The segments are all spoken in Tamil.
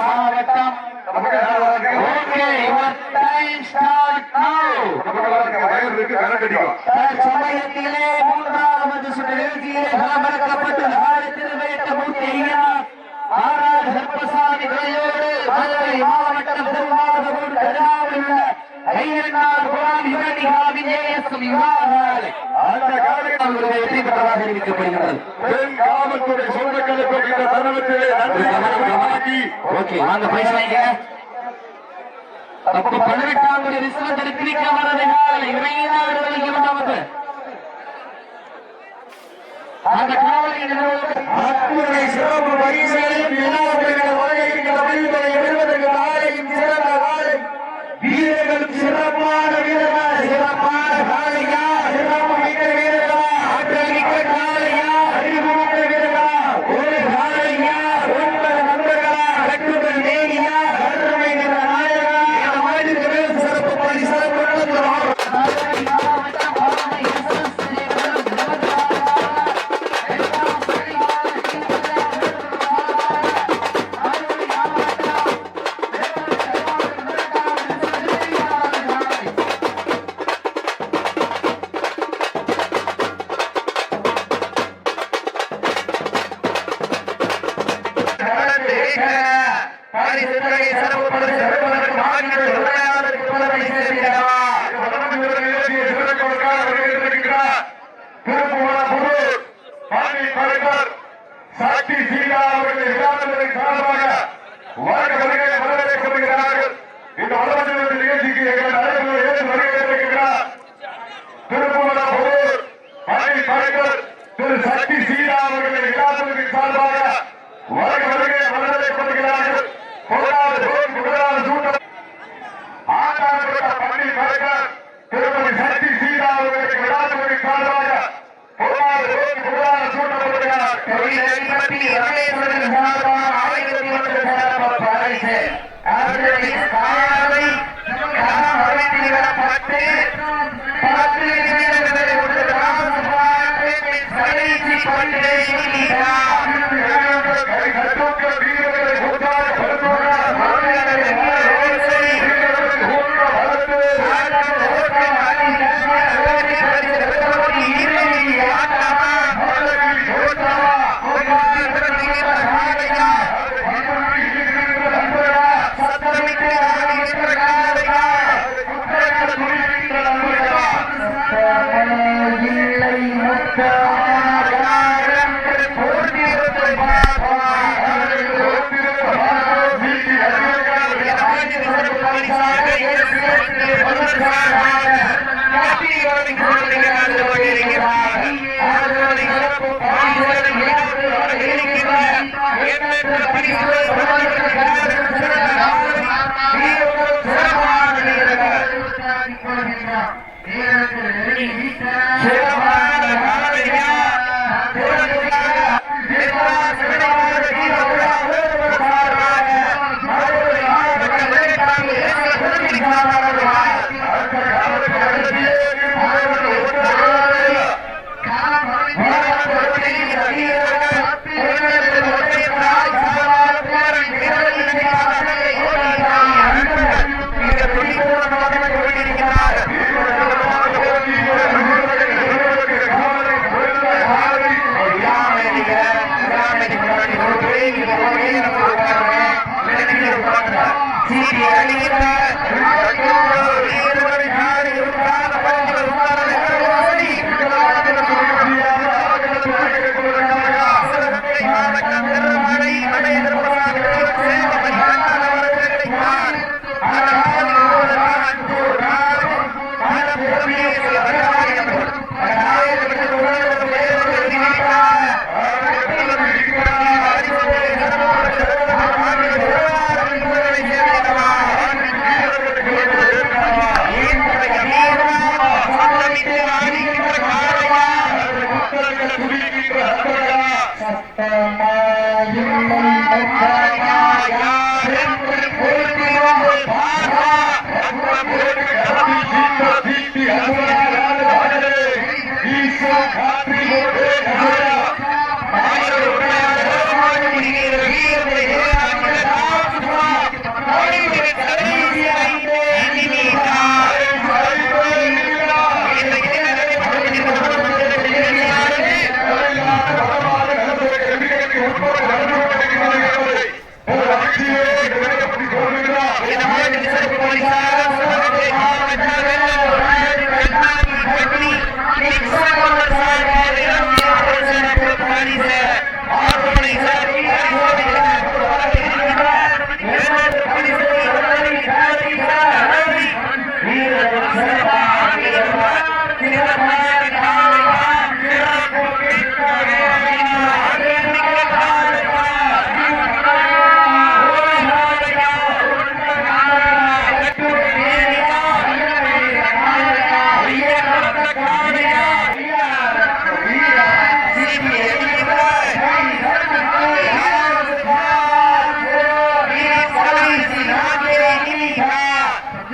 மாவட்டம் ஓகே யுவர் டைம் ஸ்டார்ட் நவ தற்சமயத்திலே மூன்றாவது சுற்று நிகழ்ச்சியிலே களமிறக்கப்பட்டு நாடு மூர்த்தி ஐயனார் ஆறாவது துறையோடு மதுரை மாவட்டம் திருவாரூர் கஜாவில் உள்ள ஐயனார் குலாம் யுவனிகா அந்த காலையில் வெற்றி பெற்றதாக அறிவிக்கப்படுகிறது பெண் காவல்துறை சொந்தங்களுக்கு இந்த தருணத்திலே நன்றி. ஓகே வாங்க பதினெட்டாம் அந்த காவலை சிறப்பு பரிசுகளையும் சாட்சி சீதா அவர்கள் இல்லாதவர்களின் காரணமாக வாழ்க்கை வருகை இந்த வளர்ச்சி நிகழ்ச்சிக்கு எங்கள் தலைவர் கடைசி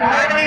ಬಿಡ್ತಾರೆ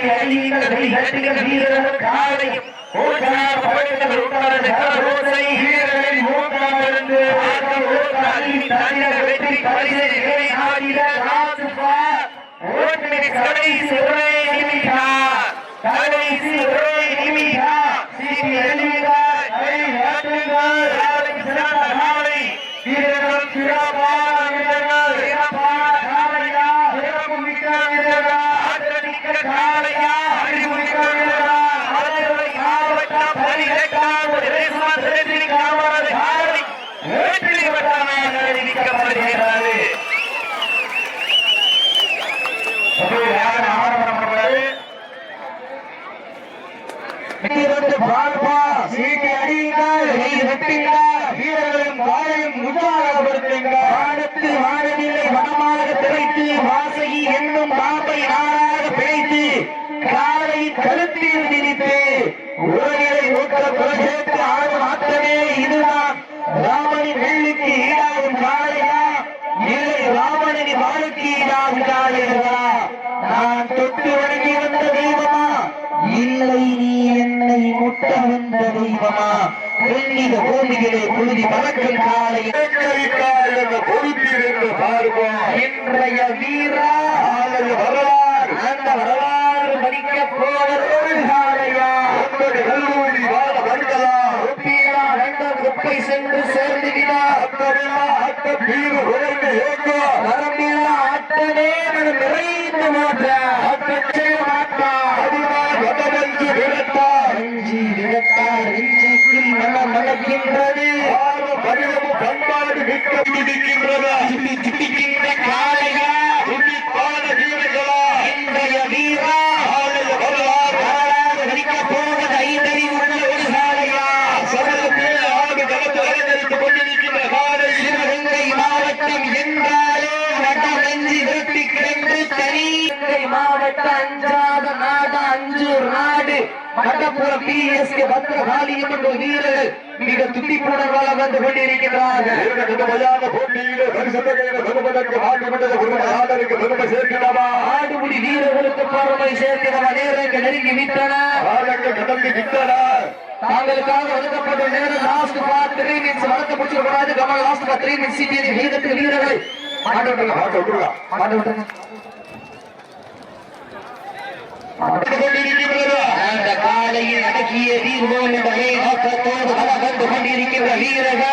வீரர்களா வீட்டை அழியுங்கள் வெளிகட்டுகிற காலையும் ஓட்டார் பவனிகள் உட்கார்ந்து ரோசை வீரர்களின் வெற்றி பரிசை நிலை ஆடிட ஓட்டுமை கடைசி ஒரே நிமிஷா கடைசி ஒரே நிமிஷா சீட்டி எழுதுங்கள் கை காலை சிறந்த காலை வீரர்கள் சிறப்பான வீரர்கள் சிறப்பான காலையா சிறப்பு மிக்க வீரர்கள் ஆற்றமிக்க காலையா அறிவுமிக்க வீரர்கள் மதுரை மாவட்டம் பதினெட்டாம் தேசம் தெரிவிக்காமது காலை வேற்றிலை வட்டமாக அறிவிக்கப்படுகிறது வீரர்களும் வாழையும் உற்சாகப்படுத்துங்கள் வானத்தில் வாழவில்லை வனமாக திரைத்து வாசகி என்ன பூமிகளே புழுதி பறக்கும் காலை இன்றைய வீரா ஆலய வரலாறு. அந்த வரலாறு படிக்க போவதோடு காலையா கல்லூரி வாழ வருகலாம் ஒப்பியா ரெண்டாம் குப்பை சென்று சேர்ந்து விழா ஆட்ட வீர உழைந்து ஏக்கோ நரம்பில்லா ஆட்டனே மனம் நிறைந்து மாற்ற ஆட்டச்சே மாற்றா Jimmy Quebrada. மாவட்ட அஞ்சாத நாடு அஞ்சூர் நாடு. மட்டப்புறம் பிஎஸ்கே பத்திரகாளி என்ற வீரர்கள் மிக துடிப்புடன் வளம் வந்து கொண்டிருக்கிறார்கள் ஆடுபுடி வீரர்களுக்கு பெருமை சேர்க்கிறவ நேரங்கள் நெருங்கி விட்டன. தாங்களுக்காக ஒதுக்கப்பட்ட நேரம் லாஸ்ட் பார் த்ரீ மினிட்ஸ் வளர்த்து முடிச்சிட கூடாது கமல் லாஸ்ட் பார் த்ரீ மினிட்ஸ் சிட்டி வீரத்துக்கு வீரர்களை. மாட்ட விட்டுருங்க மாட்ட விட்டுருங்க அந்த காலையில் அடக்கிய வீரர்கள் ஒரே நோக்கத்தோடு வளம் வந்து கொண்டிருக்கின்ற வீரர்கள்.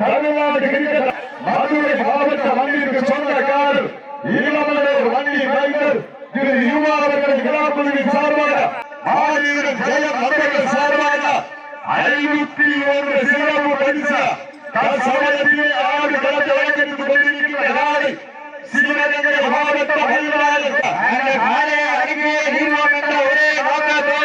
வரவேற்கப்படுகிறார்கள் மதுரை மாவட்ட வண்டிக்கு சொந்தக்காரர் ஈழமலர் வண்டி மைனர் திரு யுவா அவர்களின் விழா சார்பாக ஆயிரம் ஜெயம் அவர்கள் சார்பாக ஐநூத்தி ஒன்று சிறப்பு பரிசு தற்சமயத்திலே ஆடு களத்தை வழங்கிட்டுக் கொண்டிருக்கின்ற நாளை சிவகங்கை மாவட்ட என்ற ஒரே நோக்கத்தோடு